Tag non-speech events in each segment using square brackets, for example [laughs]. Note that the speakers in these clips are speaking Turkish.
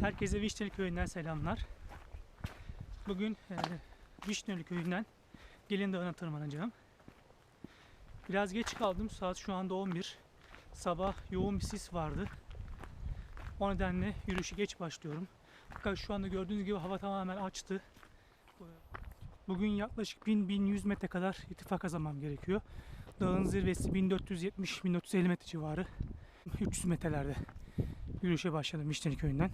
Herkese Vişneli Köyü'nden selamlar. Bugün e, Vişneli Köyü'nden Gelin Dağı'na tırmanacağım. Biraz geç kaldım. Saat şu anda 11. Sabah yoğun bir sis vardı. O nedenle yürüyüşe geç başlıyorum. Fakat şu anda gördüğünüz gibi hava tamamen açtı. Bugün yaklaşık 1000-1100 metre kadar irtifa kazanmam gerekiyor. Dağın zirvesi 1470-1450 metre civarı. 300 metrelerde yürüyüşe başladım Vişneli Köyü'nden.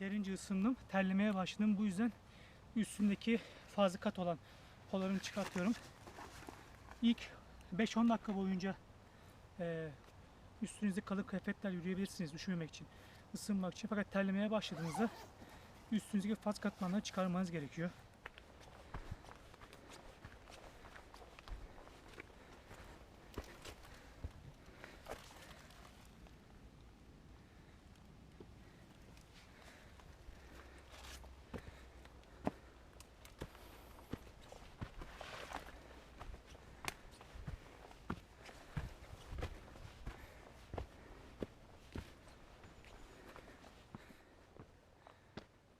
Yeterince ısındım. Terlemeye başladım. Bu yüzden üstündeki fazla kat olan polarını çıkartıyorum. İlk 5-10 dakika boyunca e, üstünüzde kalın kıyafetler yürüyebilirsiniz üşümemek için, ısınmak için. Fakat terlemeye başladığınızda üstünüzdeki faz katmanları çıkarmanız gerekiyor.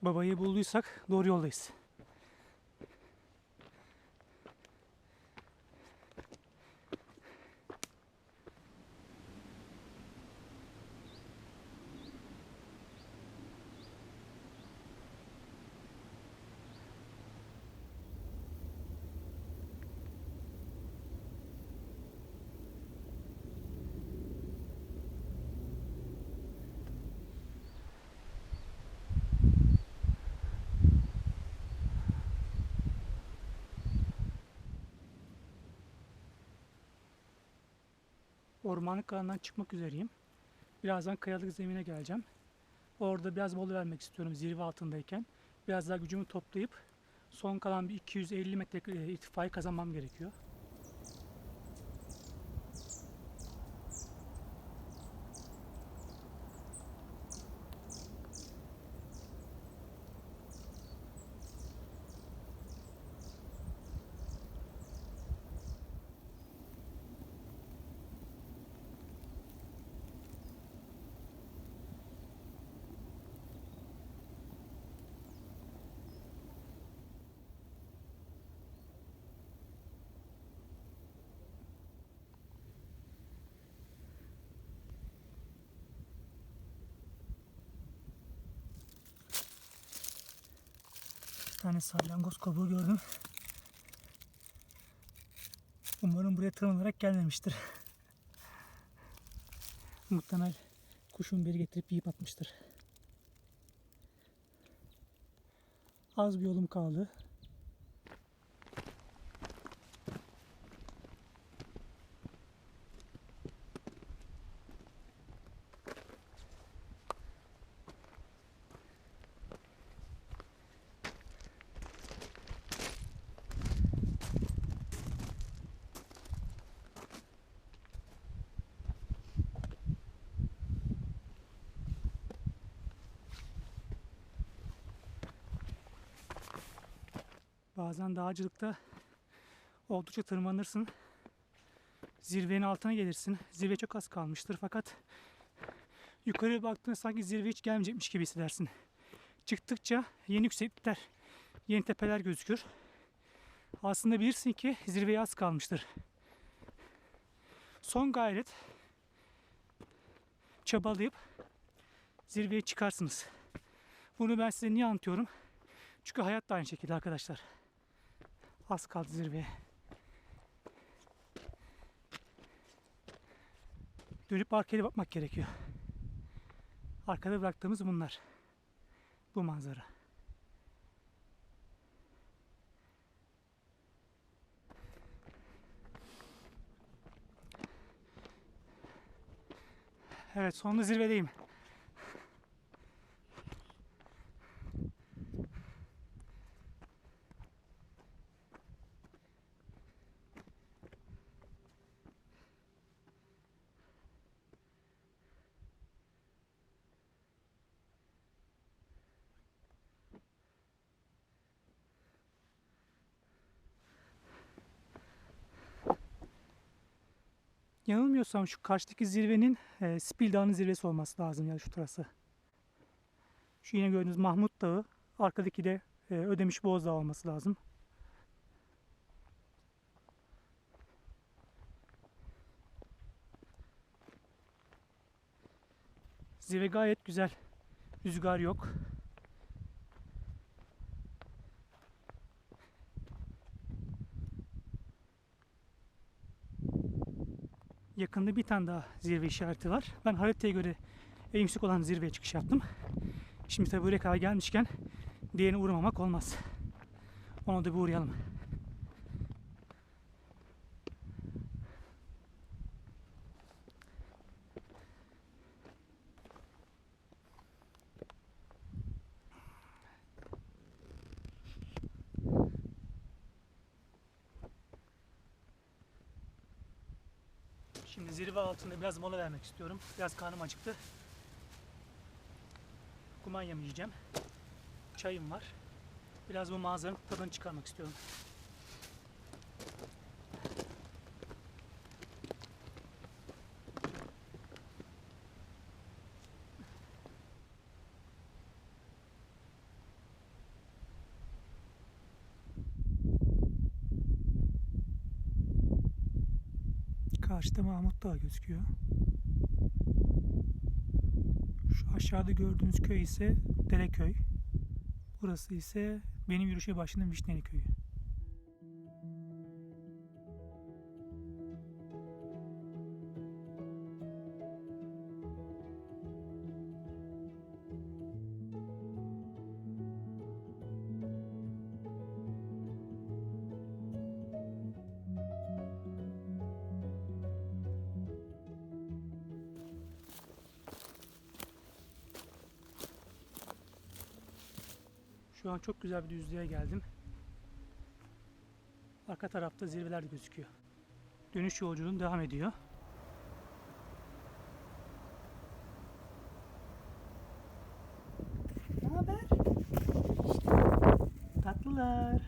Babayı bulduysak doğru yoldayız. Ormanlık alandan çıkmak üzereyim. Birazdan kayalık zemine geleceğim. Orada biraz mola vermek istiyorum zirve altındayken. Biraz daha gücümü toplayıp son kalan bir 250 metre e, irtifayı kazanmam gerekiyor. Tane salyangoz kabuğu gördüm. Umarım buraya tırmanarak gelmemiştir. [laughs] Muhtemel kuşun biri getirip yiyip atmıştır. Az bir yolum kaldı. Bazen dağcılıkta oldukça tırmanırsın. Zirvenin altına gelirsin. Zirve çok az kalmıştır fakat yukarıya baktığında sanki zirve hiç gelmeyecekmiş gibi hissedersin. Çıktıkça yeni yükseklikler, yeni tepeler gözükür. Aslında bilirsin ki zirveye az kalmıştır. Son gayret çabalayıp zirveye çıkarsınız. Bunu ben size niye anlatıyorum? Çünkü hayat da aynı şekilde arkadaşlar. Az kaldı zirveye. Dönüp arkaya bakmak gerekiyor. Arkada bıraktığımız bunlar. Bu manzara. Evet sonunda zirvedeyim. Yanılmıyorsam şu karşıdaki zirvenin e, Spil Dağı'nın zirvesi olması lazım ya şu turası. Şu yine gördüğünüz Mahmut Dağı, arkadaki de e, Ödemiş Bozdağ olması lazım. Zirve gayet güzel. Rüzgar yok. Yakında bir tane daha zirve işareti var. Ben haritaya göre en yüksek olan zirveye çıkış yaptım. Şimdi tabi buraya kadar gelmişken diğerine uğramamak olmaz. Ona da bir uğrayalım. Şimdi zirve altında biraz mola vermek istiyorum. Biraz karnım acıktı. Kumanyamı yiyeceğim. Çayım var. Biraz bu manzaranın tadını çıkarmak istiyorum. Karşıda Mahmut Dağı gözüküyor. Şu aşağıda gördüğünüz köy ise Dereköy. Burası ise benim yürüyüşe başladığım Vişneli Köyü. Şu an çok güzel bir düzlüğe geldim. Arka tarafta zirveler de gözüküyor. Dönüş yolculuğum devam ediyor. Ne haber? Tatlılar.